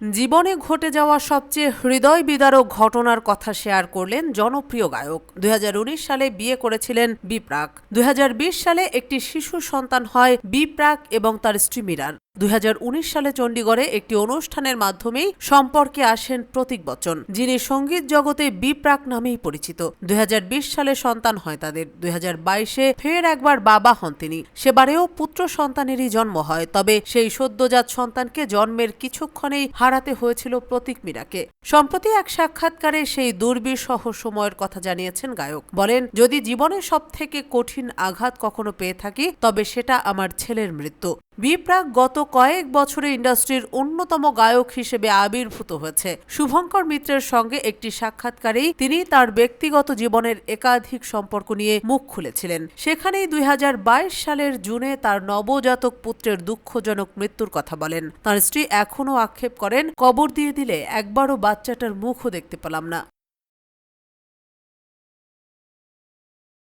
জীবনে ঘটে যাওয়া সবচেয়ে হৃদয় বিদারক ঘটনার কথা শেয়ার করলেন জনপ্রিয় গায়ক। দুই হাজার উনিশ সালে বিয়ে করেছিলেন বিপ্রাক। দুই হাজার বিশ সালে একটি শিশু সন্তান হয় বিপ্রাক এবং তার স্ত্রী মীরার দুই হাজার উনিশ সালে চণ্ডীগড়ে একটি অনুষ্ঠানের মাধ্যমেই সম্পর্কে আসেন প্রতীক বচ্চন, যিনি সংগীত জগতে বিপ্রাক নামেই পরিচিত। দুই হাজার বিশ সালে সন্তান হয় তাদের। দুই ফের একবার বাবা হন তিনি। সেবারেও পুত্র সন্তানেরই জন্ম হয়, তবে সেই সদ্যজাত সন্তানকে জন্মের কিছুক্ষণেই হারাতে হয়েছিল প্রতীক মীরাকে। সম্প্রতি এক সাক্ষাৎকারে সেই দুর্বিষহ সময়ের কথা জানিয়েছেন গায়ক। বলেন, যদি জীবনে সব থেকে কঠিন আঘাত কখনো পেয়ে থাকি, তবে সেটা আমার ছেলের মৃত্যু। বিপ্রাক গত কয়েক বছরে ইন্ডাস্ট্রির অন্যতম গায়ক হিসেবে আবির্ভূত হয়েছে। শুভঙ্কর মিত্রের সঙ্গে একটি সাক্ষাৎকারেই তিনি তার ব্যক্তিগত জীবনের একাধিক সম্পর্ক নিয়ে মুখ খুলেছিলেন। সেখানেই দুই হাজার বাইশ সালের জুনে তার নবজাতক পুত্রের দুঃখজনক মৃত্যুর কথা বলেন। তার স্ত্রী এখনও আক্ষেপ করেন, কবর দিয়ে দিলে একবারও বাচ্চাটার মুখও দেখতে পেলাম না।